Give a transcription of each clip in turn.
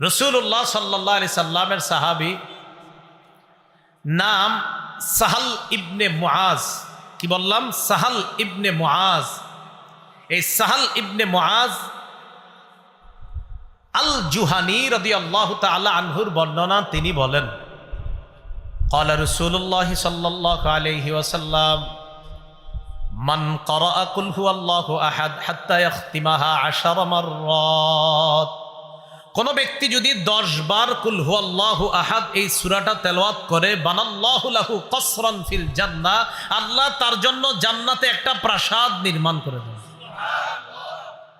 রসুল্লাহ সাল্লাহ আলি সাল্লামের সাহাবি নাম সাহাল ইবনে মুআজ কি বললাম সাহাল ইবনে মুআজ এই সাহাল ইবনে মুআজ আল জুহানি রদি আল্লাহ তালা আনহুর বর্ণনা তিনি বলেন قال رسول الله صلى الله عليه وسلم من قرأ قل هو الله أحد حتى يختمها عشر مرات কোন ব্যক্তি যদি দশ বার কুল হু আল্লাহ আহাদ এই সুরাটা তেলাওয়াত করে, বানাল্লাহু লাহু কসরান ফিল জান্নাহ, আল্লাহ তার জন্য জান্নাতে একটা প্রাসাদ নির্মাণ করে দেন।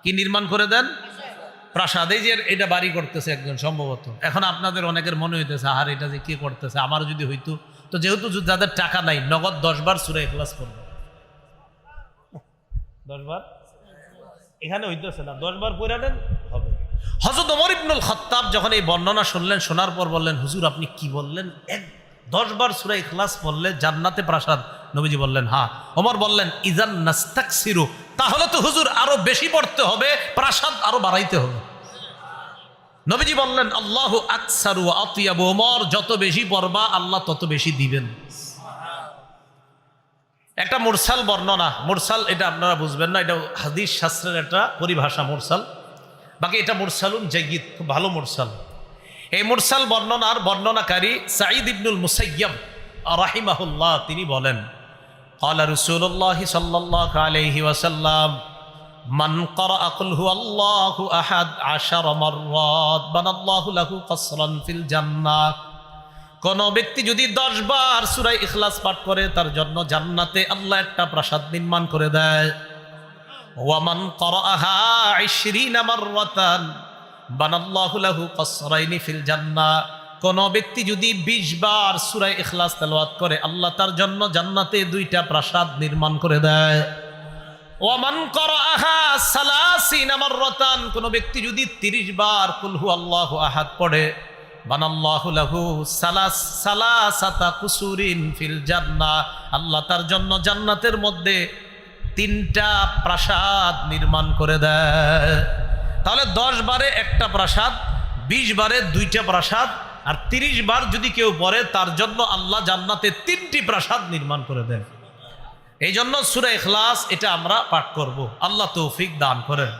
কি নির্মাণ করে দেন? প্রাসাদে। যে এটা বাড়ি করতেছে একজন সম্ভবত। এখন আপনাদের অনেকের মনে হইতেছে, আহার, এটা যে কি করতেছে? আমার যদি হইতো। তো যেহেতু যাদের টাকা নাই, নগদ দশ বার সুরে ক্লাস করবে। দশ বার? এখানে হইতেছে না। দশ বার হবে হজরত ওমর ইবনুল খত্তাব যখন এই বর্ণনা শুনলেন, শোনার পর বললেন, হুজুর, আপনি কি বললেন? এক দশ বার সুরা ইখলাস পড়লে জান্নাতে প্রাসাদ নবীজি বললেন হ্যাঁ। ওমর বললেন, ইজান নাস্তাক সিরু তাহলে তো হুজুর আরও বেশি পড়তে হবে, প্রাসাদ আরও বাড়াইতে হবে। নবীজি বললেন, আল্লাহ আকসারু আতিয়াবু ওমর, যত বেশি পড়বা, আল্লাহ তত বেশি দিবেন। একটা মুরসাল বর্ণনা, মুরসাল এটা আপনারা বুঝবেন না, এটা হাদিস শাস্ত্রের একটা পরিভাষা মুরসাল। বাকি এটা মুরসালুন জাইয়িদ খুব ভালো মুরসাল এই মুরসাল বর্ণনার বর্ণনাকারী সাঈদ ইবনুল মুসাইয়াব রাহিমাহুল্লাহ তিনি বলেন قال رسول الله صلى الله عليه وسلم من قرأ قل هو الله أحد عشر مرات بنى الله له قصرا في الجنة কোন ব্যক্তি যদি দশ বার সুরাই ইখলাস পাঠ করে তার জন্য জান্নাতে আল্লাহ একটা প্রাসাদ নির্মাণ করে দেয় ওয়ামান করাহা ইশরিনা মাররাতান বানাল্লাহু লাহু কসরাইনি ফিল জান্নাহ কোন ব্যক্তি যদি 20 বার সূরা ইখলাস তেলাওয়াত করে, আল্লাহ তার জন্য জান্নাতে দুইটা প্রাসাদ নির্মাণ করে দেয়। ওয়ামান করাহা সালাসিনা মাররাতান, কোন ব্যক্তি যদি 30 বার কুল হু আল্লাহু আহাদ পড়ে, বানাল্লাহু লাহু সালাস, সালাসাতা কুসুরিন ফিল জান্নাহ আল্লাহ তার জন্য জান্নাতের মধ্যে তিনটা প্রাসাদ নির্মাণ করে দেয়। তাহলে দশ বারে একটা প্রাসাদ, বিশ বারে দুইটা প্রাসাদ, আর তিরিশ বার যদি কেউ পরে তার জন্য আল্লাহ জান্নাতে তিনটি প্রাসাদ নির্মাণ করে দেন এই জন্য সুরে এখলাস এটা আমরা পাঠ করব। আল্লাহ তৌফিক দান করেন।